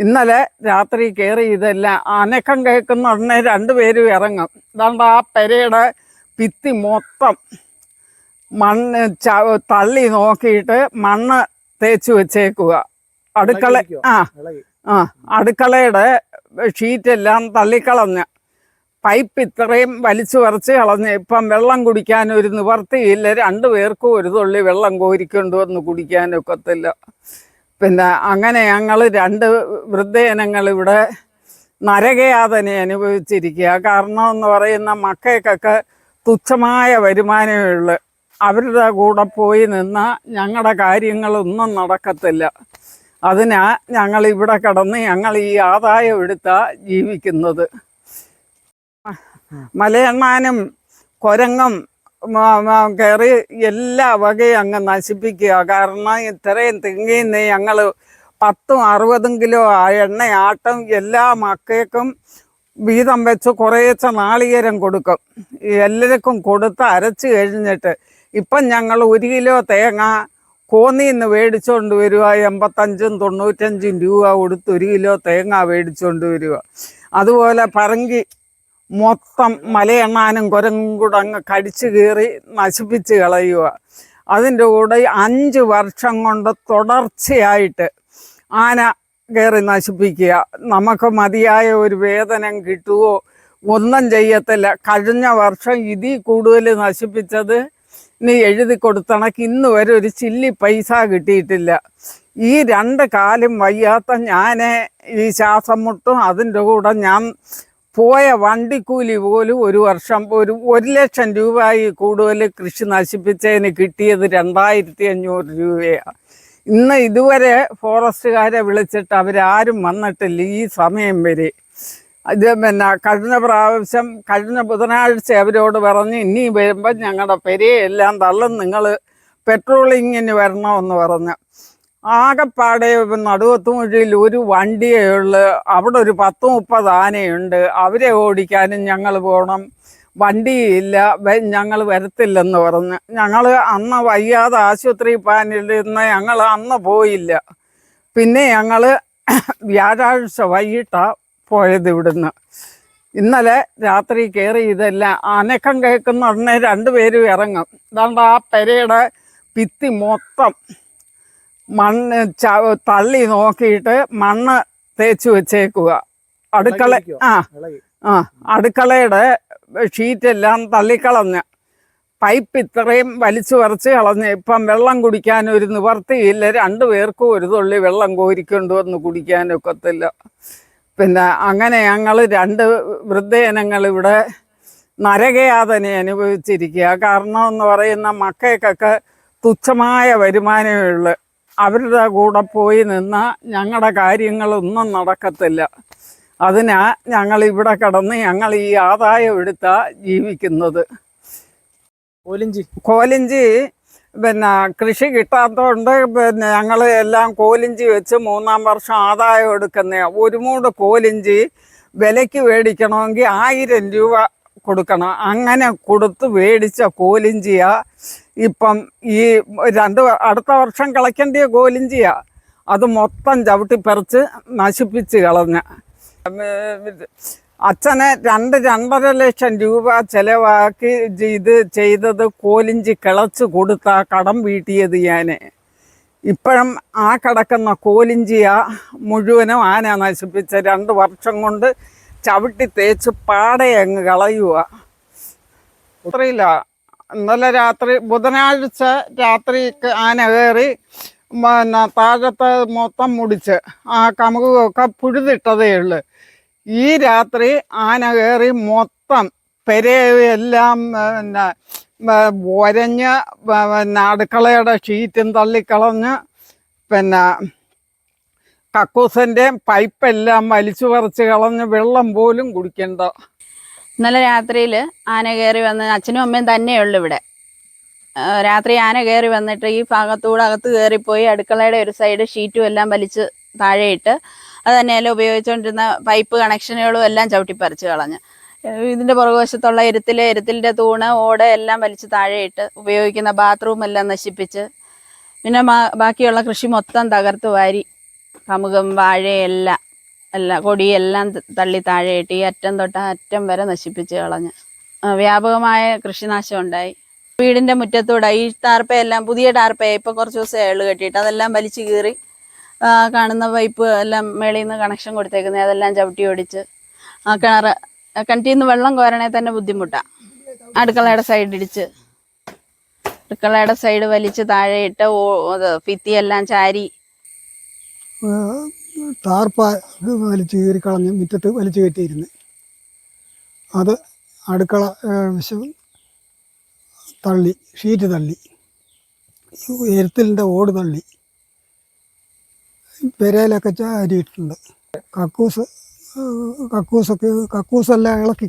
ഇന്നലെ രാത്രി കയറി ഇതെല്ലാം അനക്കം കേൾക്കുന്ന ഉടനെ രണ്ടുപേരും ഇറങ്ങും. അതുകൊണ്ട് ആ പെരയുടെ ഭിത്തി മൊത്തം മണ്ണ് ച തള്ളി നോക്കിയിട്ട് മണ്ണ് തേച്ച് വെച്ചേക്കുക. അടുക്കള ആ. ആ അടുക്കളയുടെ ഷീറ്റെല്ലാം തള്ളിക്കളഞ്ഞ് പൈപ്പ് ഇത്രയും വലിച്ചു വരച്ച് കളഞ്ഞ് ഇപ്പം വെള്ളം കുടിക്കാൻ ഒരു നിവർത്തിയില്ല രണ്ടു പേർക്കും ഒരു തുള്ളി വെള്ളം കോരിക്കൊണ്ടുവന്ന് കുടിക്കാനൊക്കത്തില്ല പിന്നെ അങ്ങനെ ഞങ്ങൾ രണ്ട് വൃദ്ധജനങ്ങൾ ഇവിടെ നരകയാതനെ അനുഭവിച്ചിരിക്കുക. കാരണം എന്ന് പറയുന്ന മക്കൾക്കൊക്കെ തുച്ഛമായ വരുമാനമേ അവരുടെ കൂടെ പോയി നിന്നാൽ ഞങ്ങളുടെ കാര്യങ്ങളൊന്നും നടക്കത്തില്ല. അതിനാ ഞങ്ങൾ ഇവിടെ കിടന്ന് ഞങ്ങൾ ഈ ആദായം എടുത്താ ജീവിക്കുന്നത്. മലയണ്ണാനും കുരങ്ങും കയറി എല്ലാ വകയും അങ്ങ് നശിപ്പിക്കുക. കാരണം ഇത്രയും തിങ്ങിന്ന് ഞങ്ങൾ പത്തും അറുപതും കിലോ ആ എണ്ണയാട്ടം എല്ലാ മക്കൾക്കും വീതം വെച്ച് കുറേച്ച നാളികേരം കൊടുക്കും. എല്ലാവർക്കും കൊടുത്ത് അരച്ച് കഴിഞ്ഞിട്ട് ഇപ്പം ഞങ്ങൾ ഒരു കിലോ തേങ്ങ കോന്നിന്ന് മേടിച്ചുകൊണ്ട് വരിക എൺപത്തഞ്ചും തൊണ്ണൂറ്റഞ്ചും രൂപ കൊടുത്ത് ഒരു കിലോ തേങ്ങ മേടിച്ചുകൊണ്ട് വരിക അതുപോലെ പറങ്കി മൊത്തം മലയെണ്ണാനും കുരങ്ങും കൂടെ അങ്ങ് കടിച്ചു കീറി നശിപ്പിച്ച് കളയുക അതിന്റെ കൂടെ അഞ്ച് വർഷം കൊണ്ട് തുടർച്ചയായിട്ട് ആന കയറി നശിപ്പിക്കുക. നമുക്ക് മതിയായ ഒരു വേതനം കിട്ടുമോ ഒന്നും ചെയ്യത്തില്ല. കഴിഞ്ഞ വർഷം ഇതിൽ കൂടുതൽ നശിപ്പിച്ചത് ഇനി എഴുതി കൊടുത്തണക്ക് ഇന്ന് വരെ ഒരു ചില്ലി പൈസ കിട്ടിയിട്ടില്ല. ഈ രണ്ട് കാലും വയ്യാത്ത ഞാൻ ഈ ശ്വാസം മുട്ടും അതിന്റെ കൂടെ ഞാൻ പോയ വണ്ടിക്കൂലി പോലും ഒരു വർഷം ഒരു ഒരു ലക്ഷം രൂപയിൽ കൂടുതൽ കൃഷി നശിപ്പിച്ചതിന് കിട്ടിയത് രണ്ടായിരത്തി അഞ്ഞൂറ് രൂപയാണ്. ഇന്ന് ഇതുവരെ ഫോറസ്റ്റുകാരെ വിളിച്ചിട്ട് അവരാരും വന്നിട്ടില്ല ഈ സമയം വരെ. ഇത് പിന്നെ കഴിഞ്ഞ പ്രാവശ്യം കഴിഞ്ഞ ബുധനാഴ്ച അവരോട് പറഞ്ഞ് ഇനി വരുമ്പോൾ ഞങ്ങളുടെ പെരയെല്ലാം തള്ളും നിങ്ങൾ പെട്രോളിങ്ങിന് വരണമെന്ന് പറഞ്ഞു. ആകെപ്പാടെ നടുവത്തുമുഴിയിൽ ഒരു വണ്ടിയേ ഉള്ളു അവിടെ ഒരു പത്ത് മുപ്പത് ആനയുണ്ട്. അവരെ ഓടിക്കാനും ഞങ്ങൾ പോകണം. വണ്ടിയില്ല ഞങ്ങൾ വരത്തില്ലെന്ന് പറഞ്ഞ്. ഞങ്ങൾ അന്ന് വയ്യാതെ ആശുപത്രി പാനിലിരുന്ന് ഞങ്ങൾ അന്ന് പോയില്ല. പിന്നെ ഞങ്ങൾ വ്യാഴാഴ്ച വൈകിട്ടാണ് പോയത് ഇവിടുന്ന്. ഇന്നലെ രാത്രി കയറി ഇതെല്ലാം അനക്കം കേൾക്കുന്ന ഉടനെ രണ്ടുപേരും ഇറങ്ങും. അതുകൊണ്ട് ആ പെരയുടെ ഭിത്തി മൊത്തം മണ്ണ് ച തള്ളി നോക്കിയിട്ട് മണ്ണ് തേച്ച് വെച്ചേക്കുക. അടുക്കള ആ. ആ അടുക്കളയുടെ ഷീറ്റെല്ലാം തള്ളിക്കളഞ്ഞ് പൈപ്പ് ഇത്രയും വലിച്ചു പറിച്ച് കളഞ്ഞ് ഇപ്പം വെള്ളം കുടിക്കാൻ ഒരു നിവർത്തിയില്ല. രണ്ടു പേർക്കും ഒരു തുള്ളി വെള്ളം കോരിക്കൊണ്ട് വന്ന് കുടിക്കാനൊക്കത്തില്ല പിന്നെ അങ്ങനെ ഞങ്ങൾ രണ്ട് വൃദ്ധജനങ്ങൾ ഇവിടെ നരകയാതന അനുഭവിച്ചിരിക്കുക. കാരണം എന്ന് പറയുന്ന മക്കൾക്കൊക്കെ തുച്ഛമായ വരുമാനമേ ഉള്ളു. അവരുടെ കൂടെ പോയി നിന്നാൽ ഞങ്ങളുടെ കാര്യങ്ങളൊന്നും നടക്കത്തില്ല. അതിനാ ഞങ്ങൾ ഇവിടെ കിടന്ന് ഞങ്ങൾ ഈ ആദായം എടുത്താ ജീവിക്കുന്നത്. കോലിഞ്ചി. കോലിഞ്ചി പിന്നെ കൃഷി കിട്ടാത്തതുകൊണ്ട് പിന്നെ ഞങ്ങൾ എല്ലാം കോലിഞ്ചി വെച്ച് മൂന്നാം വർഷം ആദായം എടുക്കുന്ന ഒരു മൂട് കോലിഞ്ചി വിലയ്ക്ക് മേടിക്കണമെങ്കിൽ ആയിരം രൂപ കൊടുക്കണം. അങ്ങനെ കൊടുത്ത് മേടിച്ച കോലിഞ്ചിയാ ഇപ്പം ഈ രണ്ട് അടുത്ത വർഷം കളയ്ക്കേണ്ടിയ ഗോലിഞ്ചിയ. അത് മൊത്തം ചവിട്ടിപ്പറിച്ച് നശിപ്പിച്ച് കളഞ്ഞ. അച്ഛനെ രണ്ട് രണ്ടര ലക്ഷം രൂപ ചെലവാക്കി ഇത് ചെയ്തത് കോലിഞ്ചി കിളച്ച് കൊടുത്ത കടം വീട്ടിയത് ഞാൻ ഇപ്പോഴും ആ കിടക്കുന്ന കോലിഞ്ചിയ മുഴുവനും ആന നശിപ്പിച്ച രണ്ട് വർഷം കൊണ്ട് ചവിട്ടി തേച്ച് പാടെ അങ്ങ് കളയുക അത്രയില്ല ഇന്നലെ രാത്രി ബുധനാഴ്ച രാത്രി ആന കയറി പിന്നെ താഴത്തെ മൊത്തം മുടിച്ച് ആ കമുകൊക്കെ പുഴുതിട്ടതേ ഉള്ളു. ഈ രാത്രി ആന കയറി മൊത്തം പെരയെല്ലാം പിന്നെ ഒരഞ്ഞ് പിന്നെ അടുക്കളയുടെ ഷീറ്റും തള്ളിക്കളഞ്ഞ് പിന്നെ കക്കൂസിന്റെയും പൈപ്പെല്ലാം വലിച്ചു പറിച്ച് കളഞ്ഞ് വെള്ളം പോലും കുടിക്കണ്ട. ഇന്നലെ രാത്രിയിൽ ആന കയറി വന്ന് അച്ഛനും അമ്മയും തന്നെയുള്ളു ഇവിടെ. രാത്രി ആന കയറി വന്നിട്ട് ഈ ഭാഗത്തൂടെ അകത്ത് കയറിപ്പോയി അടുക്കളയുടെ ഒരു സൈഡ് ഷീറ്റും എല്ലാം വലിച്ച് താഴെയിട്ട് അത് തന്നെയല്ല ഉപയോഗിച്ചുകൊണ്ടിരുന്ന പൈപ്പ് കണക്ഷനുകളും എല്ലാം ചവിട്ടിപ്പറിച്ച് കളഞ്ഞ്. ഇതിന്റെ പുറകുവശത്തുള്ള എരുത്തിൽ എരുത്തിലിന്റെ തൂണ് ഓട് എല്ലാം വലിച്ച് താഴെയിട്ട് ഉപയോഗിക്കുന്ന ബാത്റൂം എല്ലാം നശിപ്പിച്ച് പിന്നെ ബാക്കിയുള്ള കൃഷി മൊത്തം തകർത്ത് വാരി. കമുകം വാഴയെല്ലാം എല്ലാം കൊടിയെല്ലാം തള്ളി താഴെയിട്ട് ഈ അറ്റം തൊട്ട അറ്റം വരെ നശിപ്പിച്ച് കളഞ്ഞ്. വ്യാപകമായ കൃഷിനാശം ഉണ്ടായി. വീടിന്റെ മുറ്റത്തൂടെ ഈ ടാർപ്പയെല്ലാം പുതിയ ടാർപ്പയ ഇപ്പൊ കുറച്ച് ദിവസം ഏൾ കെട്ടിയിട്ട്. അതെല്ലാം വലിച്ചു കീറി കാണുന്ന പൈപ്പ് എല്ലാം മേളിൽ നിന്ന് കണക്ഷൻ കൊടുത്തേക്കുന്നത് അതെല്ലാം ചവിട്ടി ഓടിച്ച് കിണർ കിണറ്റിൽ നിന്ന് വെള്ളം കോരണേ തന്നെ ബുദ്ധിമുട്ടാണ് അടുക്കളയുടെ സൈഡ് ഇടിച്ച് അടുക്കളയുടെ സൈഡ് വലിച്ച് താഴെയിട്ട് ഓ അത് ഭിത്തിയെല്ലാം ചാരി. ടാർപ്പ വലിച്ചു കീറി കളഞ്ഞ് മുറ്റത്ത് വലിച്ചു കയറ്റിയിരുന്നു അത് അടുക്കള വിശം തള്ളി ഷീറ്റ് തള്ളി എരുത്തിലിന്റെ ഓട് തള്ളി പെരയിലൊക്കെ ചാരിയിട്ടുണ്ട്. കക്കൂസ് കക്കൂസൊക്കെ കക്കൂസെല്ലാം ഇളക്കി